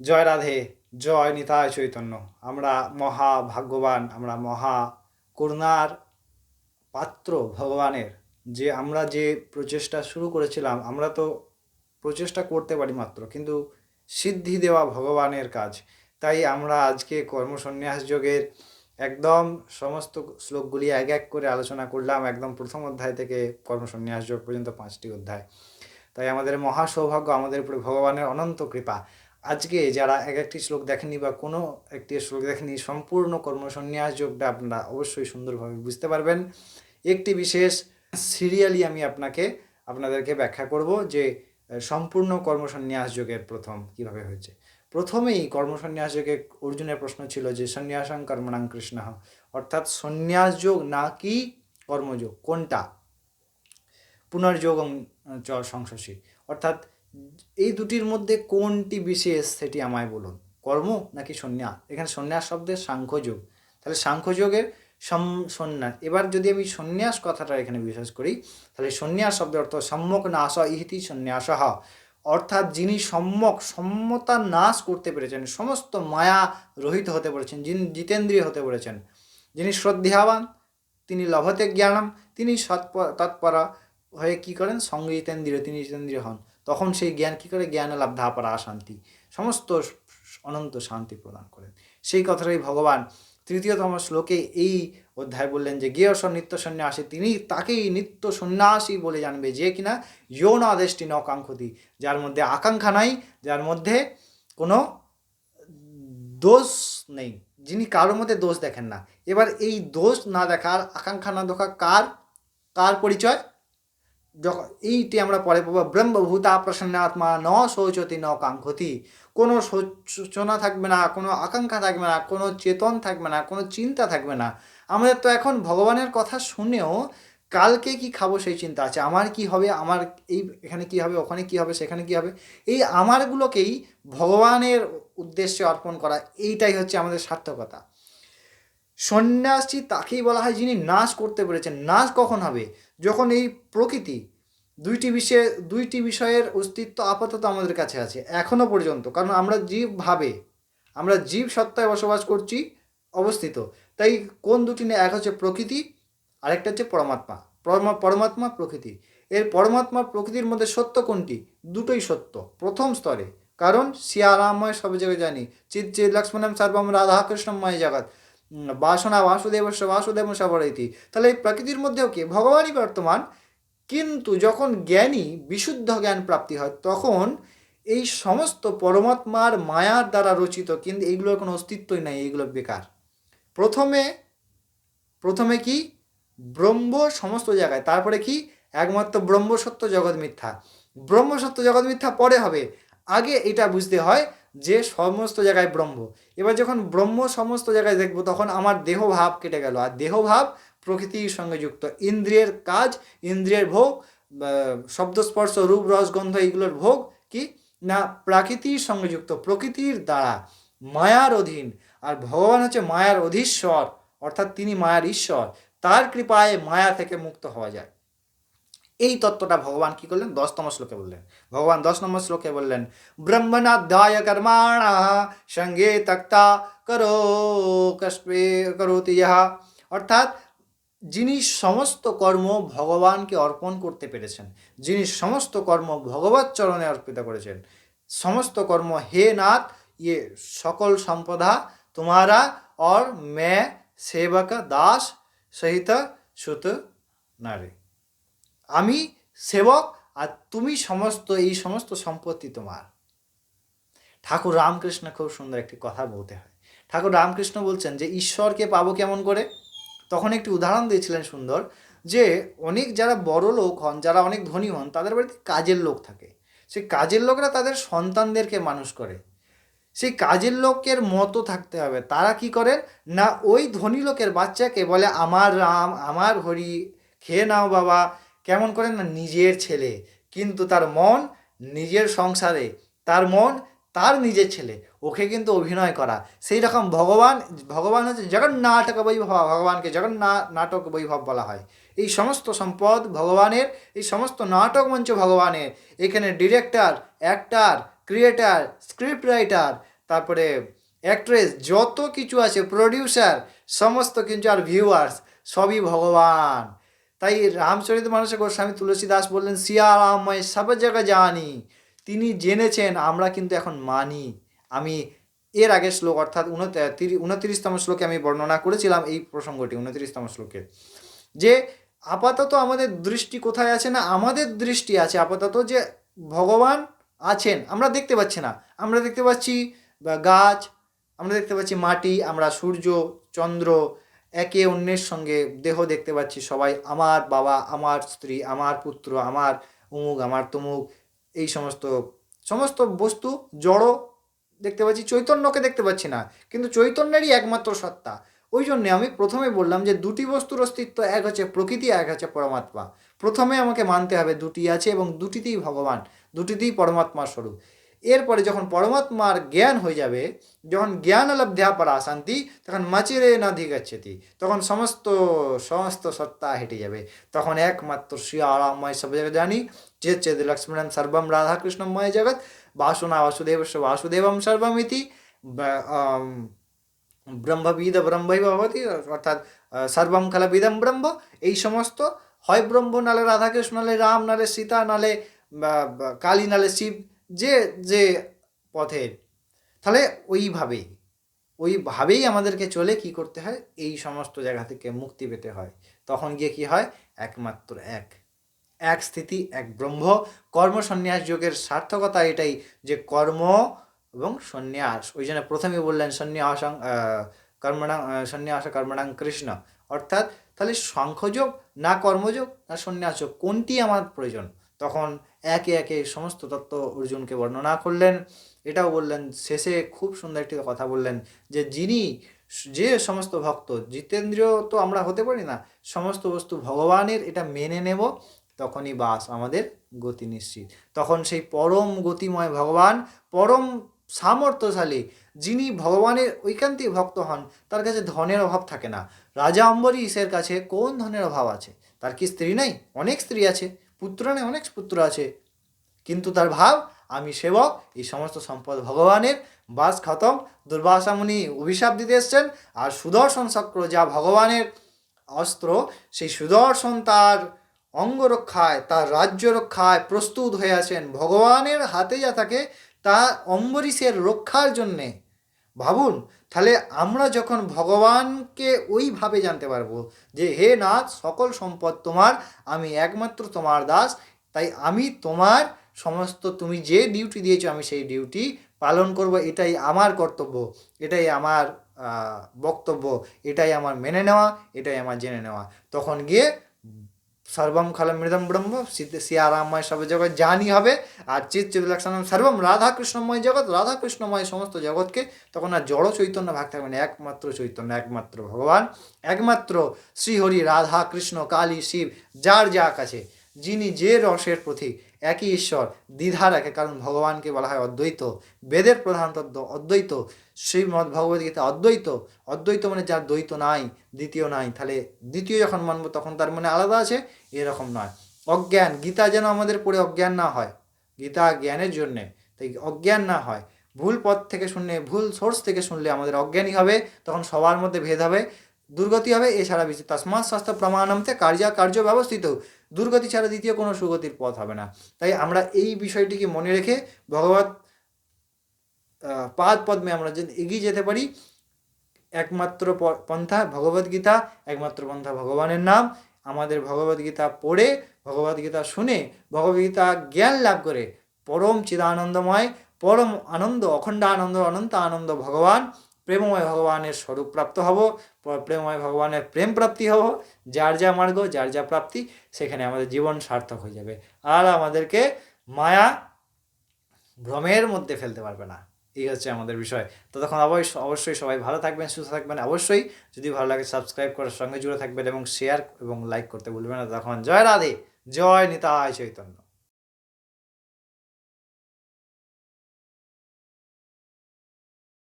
জয় রাধে, জয় নিতায় চৈতন্য। আমরা মহা ভাগ্যবান আমরা মহা করুণার পাত্র ভগবানের। যে আমরা যে প্রচেষ্টা শুরু করেছিলাম, আমরা তো প্রচেষ্টা করতে পারি মাত্র, কিন্তু সিদ্ধি দেওয়া ভগবানের কাজ। তাই আমরা আজকে কর্মসন্ন্যাস যোগের একদম সমস্ত শ্লোকগুলি এক এক করে আলোচনা করলাম, একদম প্রথম অধ্যায় থেকে কর্মসন্ন্যাস যোগ পর্যন্ত পাঁচটি অধ্যায়। তাই আমাদের মহা সৌভাগ্য, আমাদের উপরে ভগবানের অনন্ত কৃপা। আজকে যারা এক একটি শ্লোক দেখেনি বা কোনো একটি শ্লোক দেখেনি সম্পূর্ণ কর্মসন্ন্যাস যোগটা আপনারা অবশ্যই সুন্দরভাবে বুঝতে পারবেন। একটি বিশেষ সিরিয়ালি আমি আপনাকে, আপনাদেরকে ব্যাখ্যা করব যে সম্পূর্ণ কর্মসন্ন্যাস যোগের প্রথম কীভাবে হয়েছে। প্রথমেই কর্মসন্ন্যাস যোগে অর্জুনের প্রশ্ন ছিল যে, সন্ন্যাসং কর্মণাং কৃষ্ণ। অর্থাৎ সন্ন্যাস যোগ না কি, কর্মযোগ? কোনটা? পুনর্যোগং চ সংশোষী। অর্থাৎ এই দুটির মধ্যে কোনটি বিশেষ সেটি আমায় বলুন। কর্ম নাকি সন্ন্যাস? এখানে সন্ন্যাস শব্দের সাংখ্যযোগ। তাহলে সাংখ্যযোগের সম সন্ন্যাস। এবার যদি আমি সন্ন্যাস কথাটা এখানে বিশ্বাস করি, তাহলে সন্ন্যাস শব্দের অর্থ সম্যক নাশ ইহিতি সন্ন্যাস। অর্থাৎ যিনি সম্যক সম্মতা নাশ করতে পেরেছেন, সমস্ত মায়া রহিত হতে পেরেছেন, যিনি জিতেন্দ্রিয় হতে পেরেছেন, যিনি শ্রদ্ধাবান, তিনি লভতে জ্ঞানম, তিনি সৎপ, তৎপরা হয়ে কি করেন? সঙ্গীতেন্দ্রিয় তিনি জিতেন্দ্রিয় হন। তখন সেই জ্ঞান, কি করে? জ্ঞান লাভধা পরা শান্তি সমস্ত অনন্ত শান্তি প্রদান করেন। সেই কথাটাই ভগবান তৃতীয়তম শ্লোকে এই অধ্যায় বললেন যে গেয়স নিত্য সন্ন্যাসী, তিনি তাকেই নিত্য সন্ন্যাসী বলে জানবে যে কিনা যৌন আদেশটি ন কাঙ্ক্ষতি। যার মধ্যে আকাঙ্ক্ষা নাই, যার মধ্যে কোনো দোষ নেই। যিনি কারোর মধ্যে দোষ দেখেন না। এবার এই দোষ না দেখার, আকাঙ্ক্ষা না দেখা কার কার পরিচয়? যখন এইটি আমরা পরে পাবো, ব্রহ্মভূতা প্রসন্নাত্মা ন শৌচতি ন কাঙ্ক্ষতি। কোনো সূচনা থাকবে না, কোনো আকাঙ্ক্ষা থাকবে না, কোনো চেতন থাকবে না, কোনো চিন্তা থাকবে না। আমাদের তো এখন ভগবানের কথা শুনেও কালকে কি খাব সেই চিন্তা আছে। আমার কি হবে, আমার এই এখানে কি হবে, ওখানে কি হবে, সেখানে কি হবে? এই আমারগুলোকেই ভগবানের উদ্দেশ্যে অর্পণ করা, এইটাই হচ্ছে আমাদের সার্থকতা। সন্ন্যাসী তাকেই বলা হয় যিনি নাশ করতে পেরেছেন। নাশ কখন হবে? যখন এই প্রকৃতি দুইটি বিষয়ে, দুইটি বিষয়ের অস্তিত্ব আপাতত আমাদের কাছে আছে এখনও পর্যন্ত। কারণ আমরা জীবভাবে আমরা জীব সত্তায় বসবাস করছি, অবস্থিত। তাই কোন দুটি নিয়ে এক হচ্ছে প্রকৃতি, আরেকটা হচ্ছে পরমাত্মা। পরমা- পরমাত্মা, প্রকৃতি। এর পরমাত্মা, প্রকৃতির মধ্যে সত্য কোনটি? দুটোই সত্য, প্রথম স্তরে। কারণ সিয়ারাময় সব জায়গায় জানি। চিৎ চিৎ লক্ষ্মণম সর্বম রাধা কৃষ্ণময় জগৎ। বাসনা বাসুদেবস্য বাসুদেব সবরইতি তাহলে এই প্রকৃতির মধ্যেও কি? ভগবানই বর্তমান। কিন্তু যখন জ্ঞানী, বিশুদ্ধ জ্ঞান প্রাপ্তি হয়, তখন এই সমস্ত পরমাত্মার মায়ার দ্বারা রচিত কিন্তু এইগুলোর কোনো অস্তিত্বই নাই, এইগুলো বেকার। প্রথমে প্রথমে কি? ব্রহ্ম সমস্ত জায়গায়। তারপরে কি? একমাত্র ব্রহ্ম সত্য জগৎ মিথ্যা। ব্রহ্ম সত্য জগৎ মিথ্যা পরে হবে। আগে এটা বুঝতে হয় যে সমস্ত জায়গায় ব্রহ্ম। এবার যখন ব্রহ্ম সমস্ত জায়গায় দেখব, তখন আমার দেহ ভাব কেটে গেল। আর দেহ ভাব প্রকৃতির সঙ্গে যুক্ত। ইন্দ্রিয়ের কাজ, ইন্দ্রিয়ের ভোগ শব্দস্পর্শ, রূপ, রস, গন্ধ, এইগুলোর ভোগ কি? না, প্রাকৃতির সঙ্গে যুক্ত, প্রকৃতির দ্বারা। মায়ার অধীন। আর ভগবান হচ্ছে মায়ার অধীশ্বর, অর্থাৎ তিনি মায়ার ঈশ্বর। তার কৃপায় মায়া থেকে মুক্ত হওয়া যায়। এই তত্ত্বটা ভগবান কি করলেন দশতম শ্লোকে বললেন ভগবান দশ নম্বর শ্লোকে বললেন ব্রহ্মণাধ্যায় কর্মাণ সঙ্গে তক্তা করো কস্পে করোতি যাহা অর্থাৎ যিনি সমস্ত কর্ম ভগবানকে অর্পণ করতে পেরেছেন যিনি সমস্ত কর্ম ভগবত চরণে অর্পিত করেছেন সমস্ত কর্ম হে নাথ ইয়ে সকল সম্পদা তোমারা और मैं সেবক দাস সহিত সুত নারী আমি সেবক আর তুমি সমস্ত, এই সমস্ত সম্পত্তি তোমার। ঠাকুর রামকৃষ্ণ খুব সুন্দর একটি কথা বলতে হয়। ঠাকুর রামকৃষ্ণ বলছেন যে, ঈশ্বরকে পাবো কেমন করে? তখন একটি উদাহরণ দিয়েছিলেন সুন্দর যে, অনেক যারা বড় লোক হন, যারা অনেক ধনী হন, তাদের বাড়িতে কাজের লোক থাকে। সেই কাজের লোকরা তাদের সন্তানদেরকে মানুষ করে। সেই কাজের লোকের মতো থাকতে হবে। তারা কি করেন না, ওই ধনী লোকের বাচ্চাকে বলে, আমার রাম, আমার হরি, খেয়ে নাও বাবা। কেমন করেন না নিজের ছেলে, কিন্তু তার মন নিজের সংসারে, তার মন তার নিজের ছেলে, ওকে কিন্তু অভিনয় করা। সেই রকম ভগবান ভগবান হচ্ছে জগন্নাটক বৈভব ভগবানকে জগন্নাথ নাটক বৈভব বলা হয়। এই সমস্ত সম্পদ ভগবানের, এই সমস্ত নাটক মঞ্চ ভগবানের। এখানে director, actor, creator script writer তারপরে অ্যাক্ট্রেস, যত কিছু আছে, প্রডিউসার, সমস্ত কিছু আর ভিউয়ার্স, সবই ভগবান। তাই রামচরিত মানুষে গোস্বামী তুলসী দাস বললেন সিয়া সব জায়গা জানি, তিনি জেনেছেন, আমরা কিন্তু এখন মানি। আমি এর আগের শ্লোক অর্থাৎ উনত্রিশতম শ্লোকে আমি বর্ণনা করেছিলাম এই প্রসঙ্গটি, উনত্রিশতম শ্লোকে। যে আপাতত আমাদের দৃষ্টি কোথায় আছে না, আমাদের দৃষ্টি আছে আপাতত যে ভগবান আছেন, আমরা দেখতে পাচ্ছি না। আমরা দেখতে পাচ্ছি গাছ, আমরা দেখতে পাচ্ছি মাটি, আমরা সূর্য, চন্দ্র একে অন্যের সঙ্গে দেহ দেখতে পাচ্ছি, সবাই আমার বাবা, আমার স্ত্রী, আমার পুত্র, আমার উমুক আমার তমুক, এই সমস্ত সমস্ত বস্তু জড়ো দেখতে পাচ্ছি, চৈতন্যকে দেখতে পাচ্ছি না, কিন্তু চৈতন্যেরই একমাত্র সত্তা। ওই জন্যে আমি প্রথমে বললাম যে দুটি বস্তুর অস্তিত্ব এক হচ্ছে প্রকৃতি এক হচ্ছে পরমাত্মা। প্রথমে আমাকে মানতে হবে দুটি আছে এবং দুটিতেই ভগবান, দুটিতেই পরমাত্মার স্বরূপ। এরপরে যখন পরমাত্মার জ্ঞান হয়ে যাবে, যখন জ্ঞান লব্ধ্যা পরা শান্তি তখন মাচিরে না ধিগাচ্ছেতি, তখন সমস্ত সমস্ত সত্তা হেঁটে যাবে। তখন একমাত্র শ্রী আরামময় সব জায়গায় জানি চেত চেত লক্ষ্মণ সর্বম রাধাকৃষ্ণময় জগৎ, বাসুনা বাসুদেব বাসুদেবম সর্বমিতি ব্রহ্মবিদ ব্রহ্মই ভবতি, অর্থাৎ সর্বম খালাবিদম ব্রহ্ম, এই সমস্ত হয় ব্রহ্ম নালে রাধাকৃষ্ণ নালে রাম নালে সীতা নালে কালী, নালে শিব যে যে পথের তাহলে ওইভাবেই ওইভাবেই আমাদেরকে চলে কি করতে হয়? এই সমস্ত জায়গা থেকে মুক্তি পেতে হয়। তখন গিয়ে কি হয়? একমাত্র এক। এক স্থিতি, এক ব্রহ্ম। কর্মসন্ন্যাস যোগের সার্থকতা এটাই যে কর্ম এবং সন্ন্যাস। ওই জন্য প্রথমে বললেন সন্ন্যাস কর্মণাং সন্ন্যাস, কর্মণাং কৃষ্ণ। অর্থাৎ তাহলে শঙ্খযোগ না কর্মযোগ না সন্ন্যাসযোগ, কোনটি আমার প্রয়োজন? তখন একে একে সমস্ত তত্ত্ব অর্জুনকে বর্ণনা করলেন। এটাও বললেন, শেষে খুব সুন্দর একটি কথা বললেন যে, যিনি যে সমস্ত ভক্ত, জিতেন্দ্রীয় তো আমরা হতে পারি না, সমস্ত বস্তু ভগবানের, এটা মেনে নেব, তখনই বাস আমাদের গতি নিশ্চিত। তখন সেই পরম গতিময় ভগবান, পরম সামর্থ্যশালী, যিনি ভগবানের ঐকান্তিক ভক্ত হন, তার কাছে ধনের অভাব থাকে না। রাজা অম্বরীশের কাছে কোন ধনের অভাব আছে? তার কি স্ত্রী নাই? অনেক স্ত্রী আছে। পুত্র নেই অনেক পুত্র আছে। কিন্তু তার ভাব, আমি সেবক, এই সমস্ত সম্পদ ভগবানের। বাস খতম দুর্বাসামুনি অভিশাপ দিতে এসছেন, আর সুদর্শন চক্র যা ভগবানের অস্ত্র, সেই সুদর্শন তার অঙ্গরক্ষায় তার রাজ্য রক্ষায় প্রস্তুত হয়ে আছেন। ভগবানের হাতে যা থাকে, তা অম্বরীশের রক্ষার জন্যে। ভাবুন, তাহলে আমরা যখন ভগবানকে ওইভাবে জানতে পারব যে, হে নাথ, সকল সম্পদ তোমার, আমি একমাত্র তোমার দাস, তাই আমি তোমার সমস্ত, তুমি যে ডিউটি দিয়েছ, আমি সেই ডিউটি পালন করব। এটাই আমার কর্তব্য, এটাই আমার বক্তব্য, এটাই আমার মেনে নেওয়া, এটাই আমার জেনে নেওয়া। তখন গিয়ে সর্বম খল মৃদম ব্রহ্ম সিয়ারামময় সব জগৎ জানি হবে। আর চিত চিৎলক্ষণম সর্বম রাধা কৃষ্ণময় জগৎ রাধা কৃষ্ণময় সমস্ত জগৎকে তখন আর জড় চৈতন্য ভাগ থাকবে না, একমাত্র চৈতন্য, একমাত্র ভগবান, একমাত্র শ্রীহরি রাধা কৃষ্ণ কালী শিব, যার যা কাছে, যিনি যে রসের প্রতীক একই ঈশ্বর দ্বিধা রাখে কারণ ভগবানকে বলা হয় অদ্বৈত। বেদের প্রধান তত্ত্ব অদ্বৈত। শ্রীমদ্ ভগবদ্গীতা অদ্বৈত। অদ্বৈত মানে যার দ্বৈত নাই, দ্বিতীয় নাই। তাহলে দ্বিতীয় যখন মানব, তখন তার মনে আলাদা আছে, এরকম নয়। অজ্ঞান, গীতা যেন আমাদের পড়ে অজ্ঞান না হয়। গীতা জ্ঞানের জন্যে, তাই অজ্ঞান না হয়। ভুল পথ থেকে শুনলে, ভুল সোর্স থেকে শুনলে আমাদের অজ্ঞানী হবে, তখন সবার মধ্যে ভেদ হবে। দুর্গতি হবে এছাড়া বেশি তসমাৎ স্বাস্থ্য প্রমাণমতে কার্যা, কার্য ব্যবস্থিত, দুর্গতি ছাড়া দ্বিতীয় কোনো সুগতির পথ হবে না। তাই আমরা এই বিষয়টিকে মনে রেখে ভগবত পাদ পদ্মে আমরা এগিয়ে যেতে পারি, একমাত্র পন্থা ভগবদ্গীতা একমাত্র পন্থা ভগবানের নাম, আমাদের ভগবদ্গীতা পড়ে ভগবদ্গীতা শুনে ভগবদ্গীতা জ্ঞান লাভ করে, পরম চিদানন্দময়, পরম আনন্দ, অখণ্ড আনন্দ, অনন্ত আনন্দ ভগবান প্রেমময় ভগবানের স্বরূপ প্রাপ্ত হব প্রেমময় ভগবানের প্রেম প্রাপ্তি হব, যার যা মার্গ, যার যা প্রাপ্তি, সেখানে আমাদের জীবন সার্থক হয়ে যাবে। আর আমাদেরকে মায়া ভ্রমের মধ্যে ফেলতে পারবে না। এই হচ্ছে আমাদের বিষয়। তো তখন অবশ্যই অবশ্যই সবাই ভালো থাকবেন, সুস্থ থাকবেন। অবশ্যই যদি ভালো লাগে সাবস্ক্রাইব করার সঙ্গে জুড়ে থাকবেন এবং শেয়ার এবং লাইক করতে ভুলবেন না। তখন জয় রাধে, জয় নিতায় চৈতন্য।